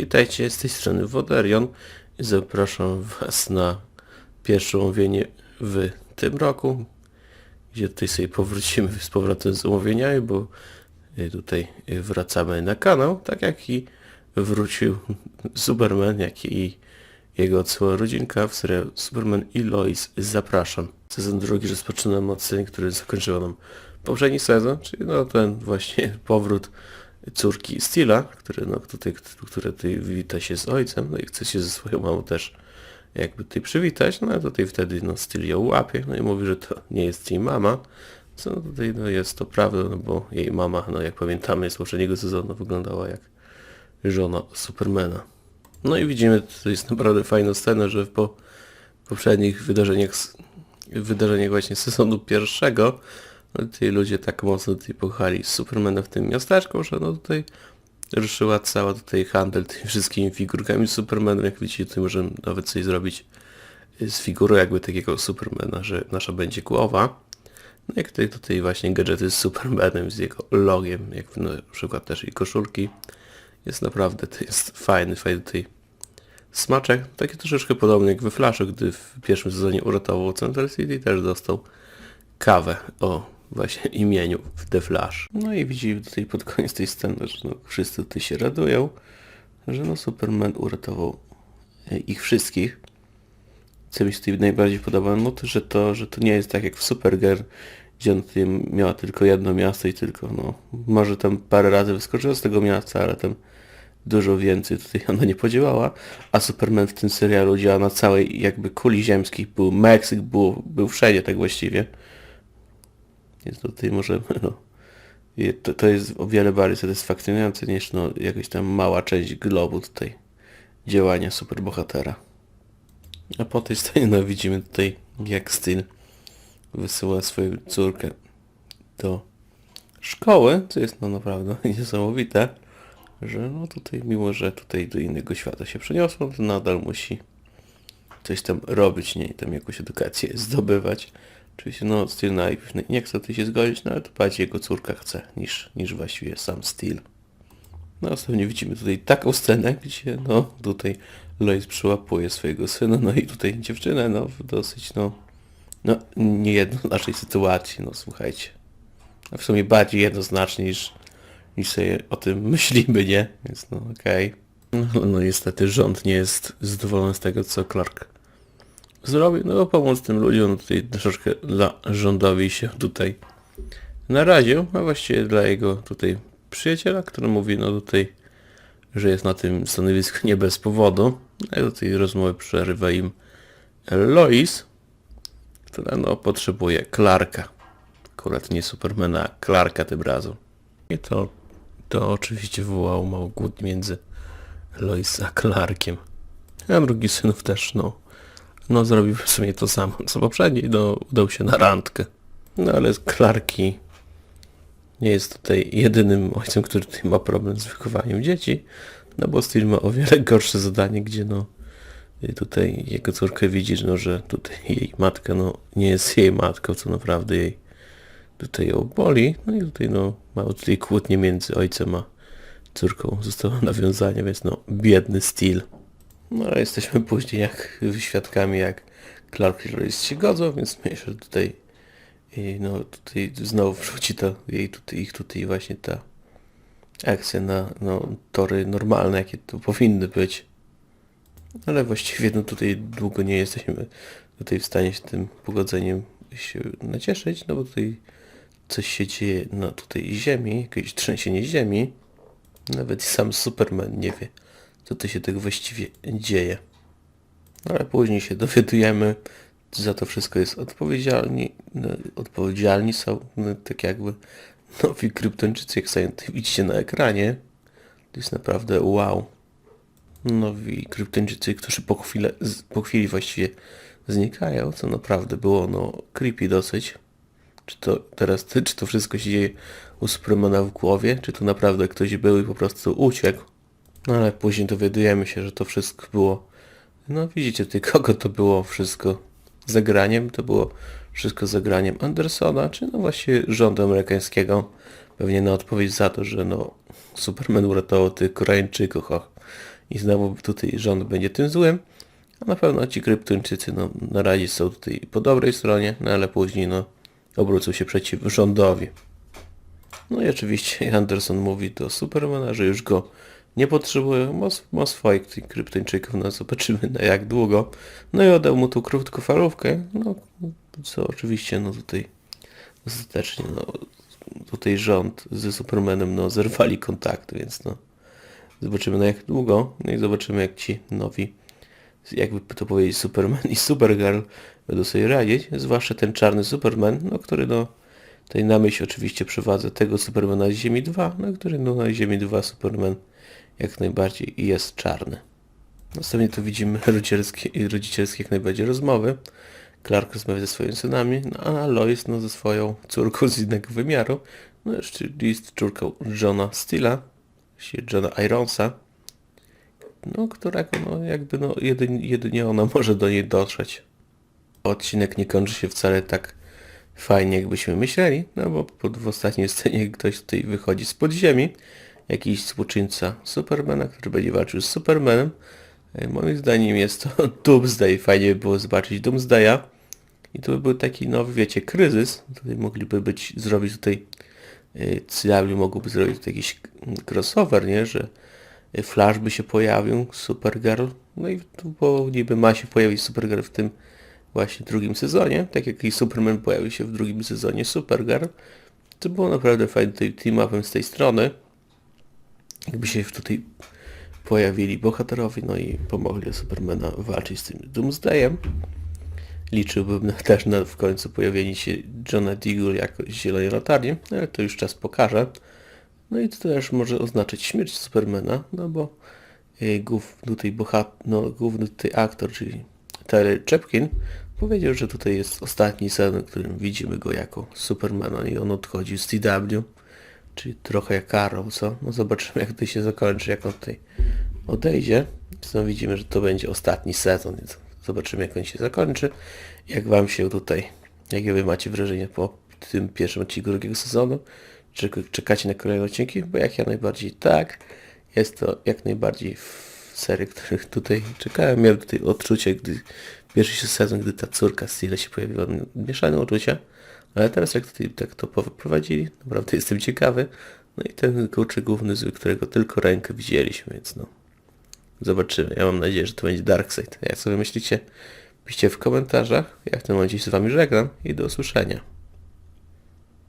Witajcie, z tej strony Woderion i zapraszam Was na pierwsze omówienie w tym roku, gdzie tutaj sobie powrócimy z powrotem z omówieniami, bo y, tutaj wracamy na kanał, tak jak i wrócił Superman, jak i jego cała rodzinka w serialu Superman i Lois. Zapraszam. Sezon drugi rozpoczynam od sceny, który zakończyła nam poprzedni sezon, czyli no ten właśnie powrót córki Steela, który, no, tutaj, które tutaj wita się z ojcem, no i chce się ze swoją mamą też jakby tutaj przywitać, no a tutaj wtedy no, Steel ją łapie, no i mówi, że to nie jest jej mama, co no, tutaj no, jest to prawda, no bo jej mama, no jak pamiętamy z poprzedniego sezonu wyglądała jak żona Supermana. No i widzimy, to jest naprawdę fajna scena, że po poprzednich wydarzeniach, wydarzeniach właśnie sezonu pierwszego, no tutaj ludzie tak mocno tutaj pochali Supermana w tym miasteczku, że no tutaj ruszyła cała tutaj handel tymi wszystkimi figurkami Supermana. Jak widzicie, tutaj możemy nawet coś zrobić z figurą jakby takiego Supermana, że nasza będzie głowa. No jak tutaj, tutaj właśnie gadżety z Supermanem, z jego logiem, jak na przykład też i koszulki. Jest naprawdę, to jest fajny, fajny tutaj smaczek. Taki troszeczkę podobny jak we Flashu, gdy w pierwszym sezonie uratował Central City, też dostał kawę o właśnie imieniu w The Flash. No i widzimy tutaj pod koniec tej sceny, że no, wszyscy tutaj się radują, że no Superman uratował e, ich wszystkich. Co mi się tutaj najbardziej podoba, no to, że to, że to nie jest tak jak w Supergirl, gdzie ona tutaj miała tylko jedno miasto i tylko, no, może tam parę razy wyskoczyła z tego miasta, ale tam dużo więcej tutaj ona nie podziałała, a Superman w tym serialu działa na całej jakby kuli ziemskiej, był Meksyk, był, był wszędzie tak właściwie. Więc tutaj możemy, no, to, to jest o wiele bardziej satysfakcjonujące niż no, jakaś tam mała część globu tutaj działania superbohatera. A po tej stronie no, widzimy tutaj jak Steel wysyła swoją córkę do szkoły, co jest no naprawdę niesamowite, że no tutaj mimo, że tutaj do innego świata się przeniosło, to nadal musi coś tam robić, nie, i tam jakąś edukację zdobywać. Oczywiście no Steel najpierw nie- chce tutaj się zgodzić, no ale to bardziej jego córka chce niż, niż właściwie sam Steel. No ostatnio widzimy tutaj taką scenę, gdzie no tutaj Lois przyłapuje swojego syna, no i tutaj dziewczynę, no w dosyć no, no niejednoznacznej sytuacji, no słuchajcie. A w sumie bardziej jednoznacznie niż, niż sobie o tym myślimy, nie? Więc no okej. No, no niestety rząd nie jest zadowolony z tego, co Clark zrobił. No pomóc tym ludziom, tutaj troszeczkę dla rządowi się tutaj naraził, a właściwie dla jego tutaj przyjaciela, który mówi no tutaj, że jest na tym stanowisku nie bez powodu. No i do tej rozmowy przerywa im Lois, która no potrzebuje Clarka. Akurat nie Supermana, Clarka tym razem. I to, to oczywiście wywołało mało głód między Lois a Clarkiem. A drugi synów też, no, no zrobił w sumie to samo co poprzedni, no udał się na randkę. No ale Clarki nie jest tutaj jedynym ojcem, który tutaj ma problem z wychowaniem dzieci, no bo Steel ma o wiele gorsze zadanie, gdzie no tutaj jego córka widzi, no, że tutaj jej matka no nie jest jej matką, co naprawdę jej tutaj ją boli, no i tutaj no ma tutaj kłótnie między ojcem a córką zostało nawiązanie, więc no biedny Steel. No jesteśmy później jak świadkami, jak Clark i Lois się godzą, więc myślę, że tutaj no tutaj znowu wrzuci to jej tutaj, ich tutaj właśnie ta akcja na no, tory normalne, jakie to powinny być. Ale właściwie no tutaj długo nie jesteśmy tutaj w stanie się tym pogodzeniem się nacieszyć, no bo tutaj coś się dzieje na tutaj ziemi, jakieś trzęsienie ziemi. Nawet sam Superman nie wie, co to się tak właściwie dzieje. No, Ale później się dowiadujemy, za to wszystko jest odpowiedzialni, no, odpowiedzialni są no, tak jakby nowi kryptończycy, jak tutaj widzicie na ekranie. To jest naprawdę wow. Nowi kryptończycy, którzy po, chwilę, z- po chwili właściwie znikają, co naprawdę było no creepy dosyć. Czy to teraz, czy to wszystko się dzieje u w głowie, czy to naprawdę ktoś był i po prostu uciekł. No ale później dowiadujemy się, że to wszystko było no widzicie tutaj kogo to było wszystko zagraniem, to było wszystko zagraniem Andersona, czy no właśnie rządu amerykańskiego, pewnie na odpowiedź za to, że no Superman uratował tych Koreańczyków, och, i znowu tutaj rząd będzie tym złym. A na pewno ci kryptończycy no, na razie są tutaj po dobrej stronie, no ale później no, obrócą się przeciw rządowi. No i oczywiście Anderson mówi do Supermana, że już go nie potrzebuje, ma, ma swoich kryptończyków, no zobaczymy na jak długo. No i oddał mu tu krótkofalówkę, no co oczywiście no tutaj ostatecznie no tutaj rząd ze Supermanem no zerwali kontakty, więc no zobaczymy na jak długo, no i zobaczymy jak ci nowi jakby to powiedzieć Superman i Supergirl będą sobie radzić, zwłaszcza ten czarny Superman, no który no tutaj na myśl oczywiście przewadza tego Supermana z Ziemi 2, no który no na Ziemi 2 Superman jak najbardziej jest czarny. Następnie tu widzimy rodzicielskie, i rodzicielskie jak najbardziej rozmowy. Clark rozmawia ze swoimi synami, no, a Lois no, ze swoją córką z innego wymiaru, no jeszcze jest córką Johna Steela, czyli Johna Ironsa, no którego no jakby no jedynie, jedynie ona może do niej dotrzeć. Odcinek nie kończy się wcale tak fajnie jakbyśmy myśleli, no bo w ostatniej scenie ktoś tutaj wychodzi z podziemi, jakiś współczyńca Supermana, który będzie walczył z Supermanem. E, Moim zdaniem jest to Doomsday, fajnie by było zobaczyć Doomsdaya. I to by był taki nowy, wiecie, kryzys. Tutaj mogliby być, zrobić tutaj, yy, CW mogłoby zrobić tutaj jakiś mm, crossover, nie, że y, Flash by się pojawił, Supergirl, no i tu bo niby ma się pojawić Supergirl w tym właśnie drugim sezonie, tak jak i Superman pojawił się w drugim sezonie Supergirl. To było naprawdę fajne tutaj team-upem z tej strony. Jakby się tutaj pojawili bohaterowie, no i pomogli Supermana walczyć z tym Doomsdayem. Liczyłbym na, też na w końcu pojawienie się Johna Deagle jako zielonej latarni, ale to już czas pokaże. No i to też może oznaczać śmierć Supermana, no bo y, głów, tutaj bohat, no, główny tutaj aktor, czyli Tyler Chepkin, powiedział, że tutaj jest ostatni sen, w którym widzimy go jako Supermana i on odchodzi z TW, czyli trochę jak Arrow, co? No zobaczymy jak to się zakończy, jak on tutaj odejdzie. Zresztą widzimy, że to będzie ostatni sezon, więc zobaczymy jak on się zakończy. Jak wam się tutaj, jakie wy macie wrażenie po tym pierwszym odcinku drugiego sezonu? Czy czekacie na kolejne odcinki? Bo jak ja najbardziej tak. Jest to jak najbardziej w serii, których tutaj czekałem. Miałem tutaj odczucie, gdy pierwszy sezon, gdy ta córka Stila się pojawiła, mieszane uczucia. Ale teraz jak tutaj tak to poprowadzili, naprawdę jestem ciekawy. No i ten kurczę główny zły, którego tylko rękę widzieliśmy, więc no. Zobaczymy. Ja mam nadzieję, że to będzie Darkseid. Jak sobie myślicie? Piszcie w komentarzach. Ja w tym momencie się z wami żegnam i do usłyszenia.